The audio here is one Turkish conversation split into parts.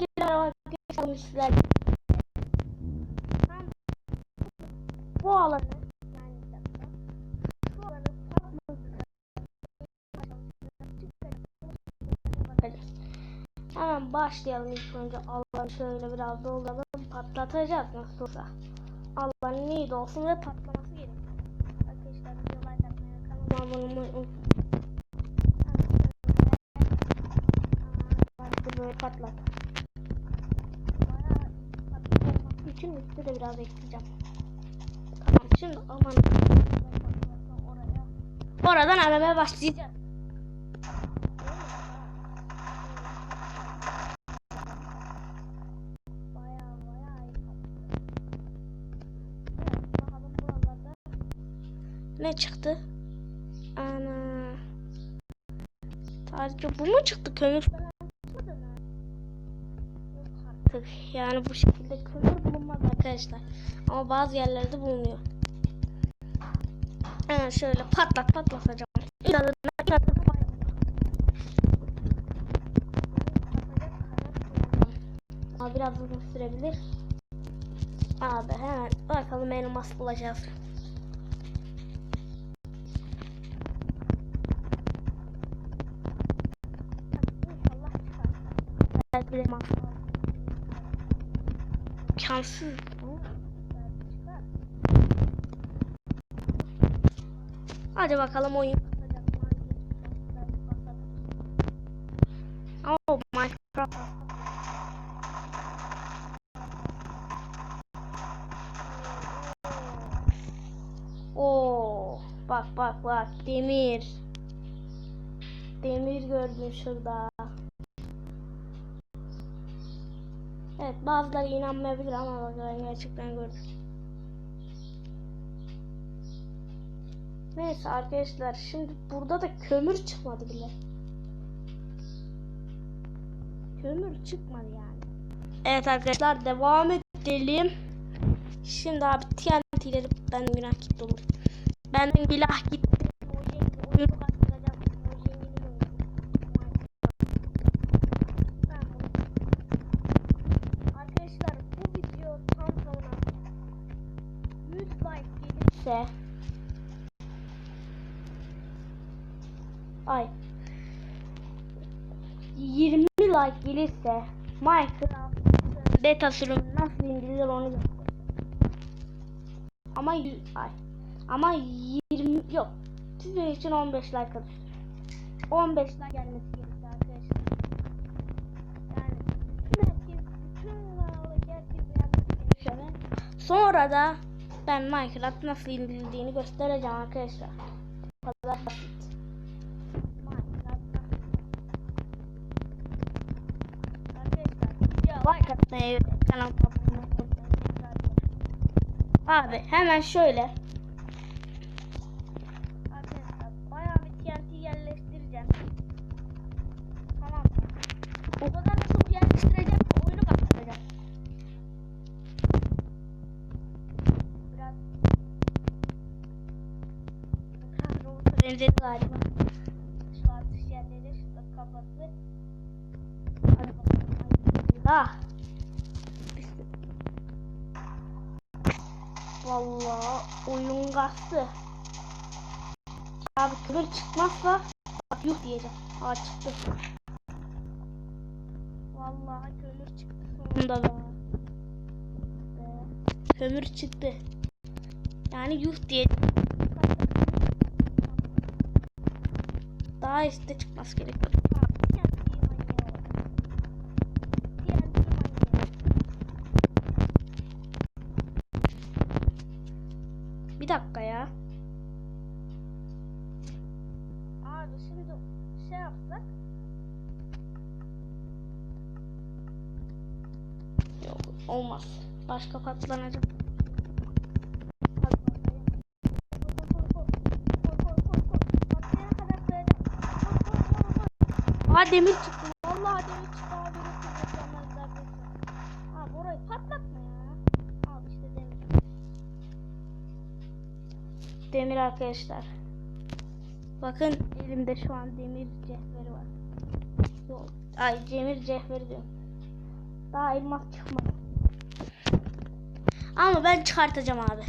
Herkese arkadaşlar Bu alanı. Hemen başlayalım ilk önce alanı şöyle biraz dolduralım patlatacağız nasıl olsa. Alanın iyi olsun ve patlaması gerekiyor. Arkadaşlar videolar yapmaya kanalıma abone olmayı unutmayın. Üstte de biraz ekleyeceğim. Tamam şimdi aman. Oradan aramaya başlayacağız. Ne çıktı? Ana. Sadece bu mu çıktı? Kömür falan çıkmadı mı? Yok artık. Yani bu şekilde kömür bulunmaz arkadaşlar. Ama bazı yerlerde bulunuyor. Hemen şöyle patlat patlatacağım. Ama biraz uzun sürebilir. Abi hemen bakalım elmas bulacağız. İnşallah çıkar. De elmas. İmkansız. Hadi bakalım oyun. Oh Minecraft. Oo, bak bak bak demir. Demir gördüm şurada. Bazıları inanmayabilir ama ben gerçekten gördüm. Neyse arkadaşlar şimdi burada da kömür çıkmadı bile. Kömür çıkmadı yani. Evet arkadaşlar devam edelim. Şimdi abi TNT'leri benden günah gitti olur. Benden günah gitti. O oyunu kaçıracağım. O zenginin oyunu. Ben bunu- Arkadaşlar bu video tam tamına 100 like gelirse ay 20 like gelirse Minecraft beta sürümü nasıl indirilir onu göstereceğim. Ama ay ama 20 yok. Sizin için 15 like alır. 15 like gelmesi gerekiyor arkadaşlar. Yani bütün herkes, bütün herkes gelmesi gerekiyor. Sonra da ben Minecraft nasıl indirildiğini göstereceğim arkadaşlar. Bu kadar basit. Minecraft nasıl Arkadaşlar ya like atmayı ve kanalıma abone olmayı unutmayın. Abi hemen şöyle. Benzeri galiba. Şu atış yerleri kafası. Ah. Vallahi oyun kastı. Abi kömür çıkmazsa bak yuh diyeceğim. Aa çıktı. Vallahi kömür çıktı sonunda. Be. Kömür çıktı. Yani yuh diyeceğim. Daha işte çıkması gerekiyor. Bir dakika ya. Abi şimdi şey yapsak. Yok olmaz. Başka patlanacak. Aa demir çıktı. Vallahi demir çıktı abi. Çok mükemmel arkadaşlar. Abi orayı patlatma ya. Al işte demir. Demir arkadaşlar. Bakın elimde şu an demir cevheri var. Yok. Ay demir cevheri diyorum. Daha elmas çıkmadı. Ama ben çıkartacağım abi.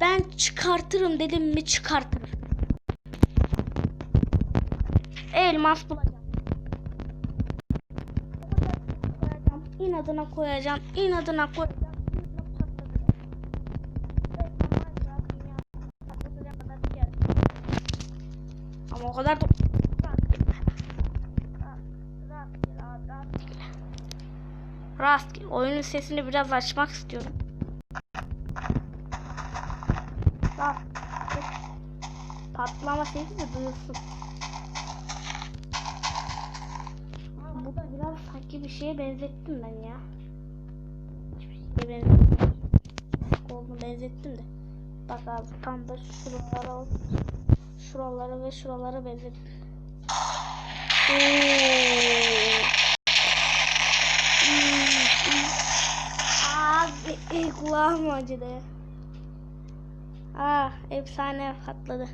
Ben çıkartırım dedim mi çıkartırım. Elmas bulacağım. İnadına koyacağım. İnadına koyacağım. Ama o kadar da. Rastgele. Oyunun sesini biraz açmak istiyorum. Patlama sesi de duyulsun. Şeye benzettim ben ya. Hiçbir şeye benzettim. Olduğunu benzettim de. Bak abi tam da şuralara şuralara ve şuralara benzettim. Abi e, kulağım acıdı. Ah efsane patladı.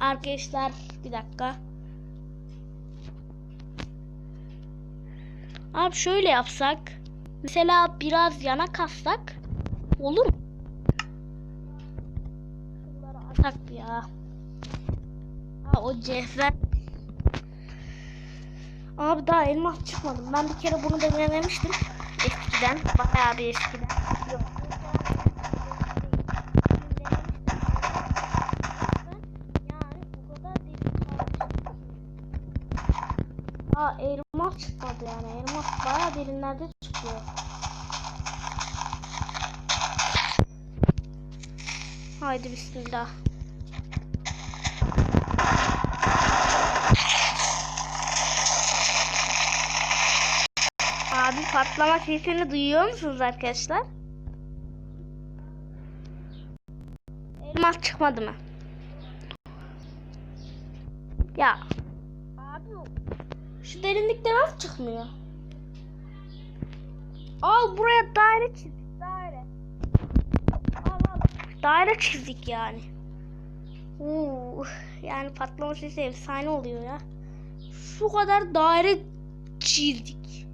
Arkadaşlar bir dakika. Abi şöyle yapsak. Mesela biraz yana kassak olur mu? Şunları atak ya. Ha o cevher. Abi daha elmas çıkmadım. Ben bir kere bunu da denemiştim. Eskiden. Bayağı bir eskiden. Yok. Yani o kadar derin kalmıştım. Aa elmas çıkmadı yani. Elmas bayağı derinlerde çıkıyor. Haydi bismillah. Abi patlama sesini duyuyor musunuz arkadaşlar? Elmas çıkmadı mı? Ya. Şu derinlikte nasıl çıkmıyor? Al buraya daire çizdik daire. Al al. Daire çizdik yani. Uuu, yani patlama sesi efsane oluyor ya. Şu kadar daire çizdik.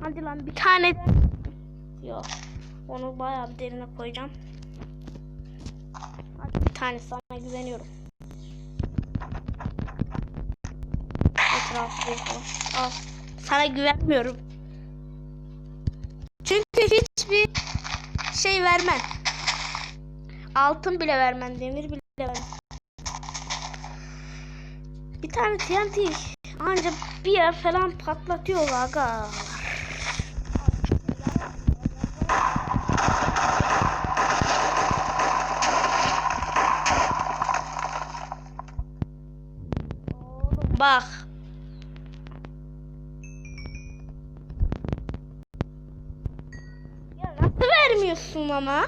Hadi lan bir tane. Yok. Onu bayağı bir derine koyacağım. Hadi bir tane sana güveniyorum. Etrafı yapalım. Al. Sana güvenmiyorum. Çünkü hiçbir şey vermem. Altın bile vermem, demir bile vermem. Bir tane TNT ancak bir yer falan patlatıyor aga. Ama?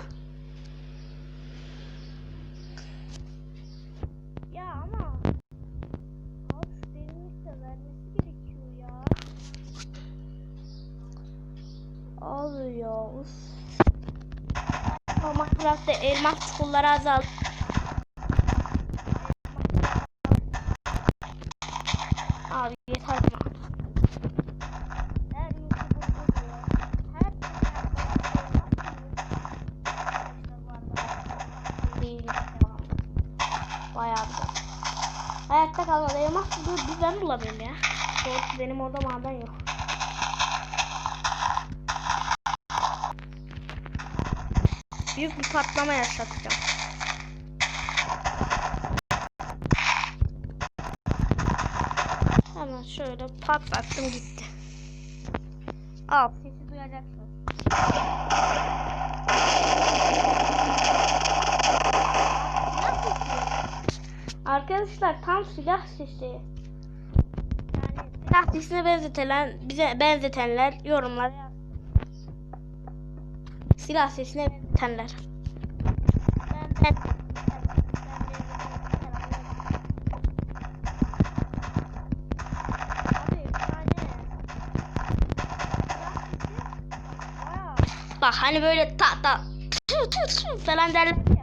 Ya ama Abi şu derinlikte vermesi gerekiyor ya. Abi ya Minecraft'ta elmas çukurları azaldı. Abi yeter ya. Her YouTuber buluyor. Her Değil. Devam. Bayağı bir. Hayatta kalmadı. Elmas buluyor. Bir ben bulamıyorum ya. Doğrusu benim orada maden yok. Büyük bir patlama yaşatacağım. Hemen şöyle patlattım gitti. Al sesi duyacaksın. Arkadaşlar tam silah sesi. Yani silah sesine benzetilen, bize benzetenler yorumlara yazsın. Silah sesine benzetenler. Ben, ben, Bak hani böyle ta ta tü tü tü falan derler ya.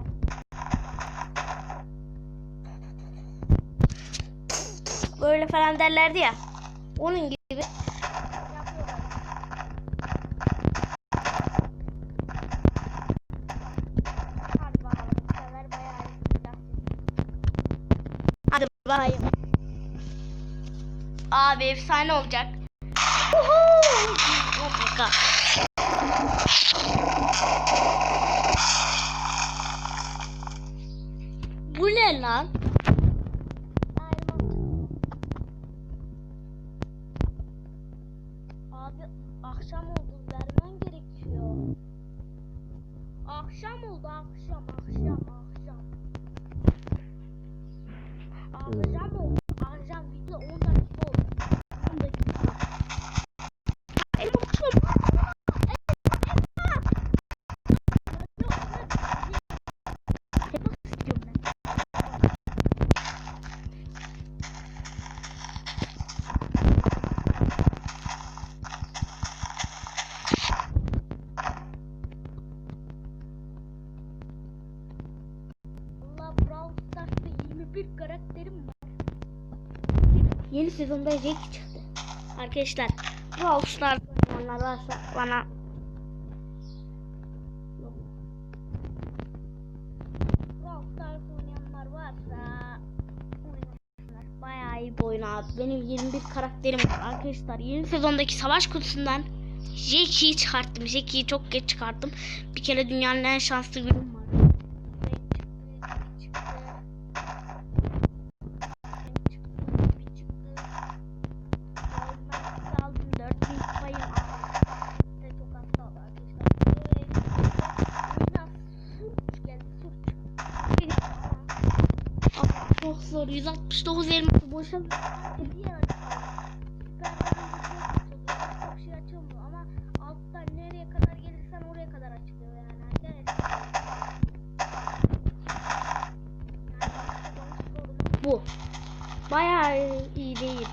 Öyle falan derlerdi ya. Onun gibi. Hadi bakayım. Abi efsane olacak. Bu ne lan? Stars'ta 21 karakterim var. Yeni sezonda Jack çıktı. Arkadaşlar Brawl Stars oynayanlar varsa bana. Bayağı iyi bir oyun abi. Benim 21 karakterim var arkadaşlar. Yeni sezondaki savaş kutusundan Jackie'yi çıkarttım. Jackie'yi çok geç çıkarttım. Bir kere dünyanın en şanslı günüm var. Zor. 169 elması boşa bir yer. Ben çok şey açılmıyor ama alttan nereye kadar gelirsen kadar açılıyor. Bu. Bayağı iyi değil.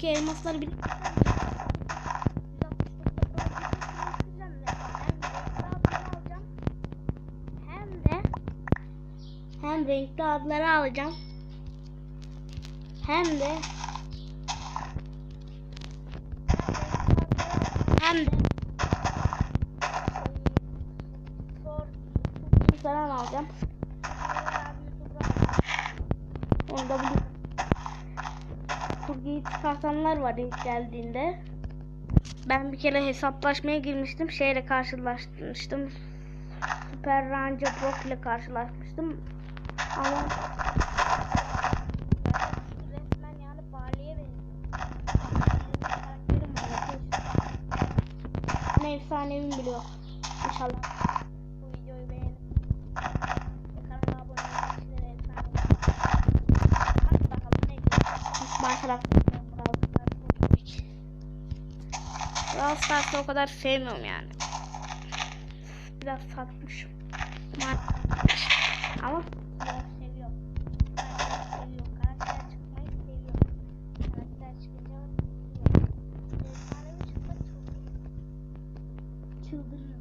Sezondaki elmasları bir hem renkli adları alacağım. Hem de var ilk geldiğinde. Ben bir kere hesaplaşmaya girmiştim. Şeyle karşılaşmıştım. Super Ranger Brock ile karşılaşmıştım. Ama. Ne efsanevim biliyor. İnşallah bu videoyu beğenip ve kanala abone için de efsane Hadi bakalım ne güzel. Minecraft Brawl Stars'ı o kadar sevmiyorum yani. Biraz satmışım. Ma- Ama biraz seviyorum. Karakter seviyorum. Karakter çıkmayı seviyorum. Karakter seviyorum. Efsanevi çıkmak çok çıldırırım.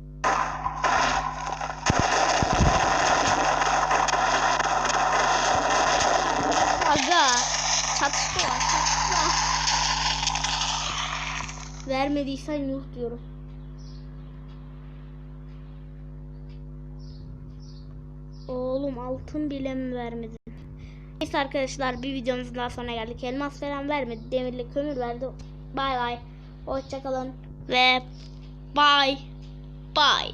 Aga çatışma var çatışma. Vermediysen yuh diyorum. Oğlum altın bile mi vermedin? Neyse arkadaşlar bir videomuzun daha sonuna geldik. Elmas falan vermedi. Demirli kömür verdi. Bay bay. Hoşçakalın ve bay bay.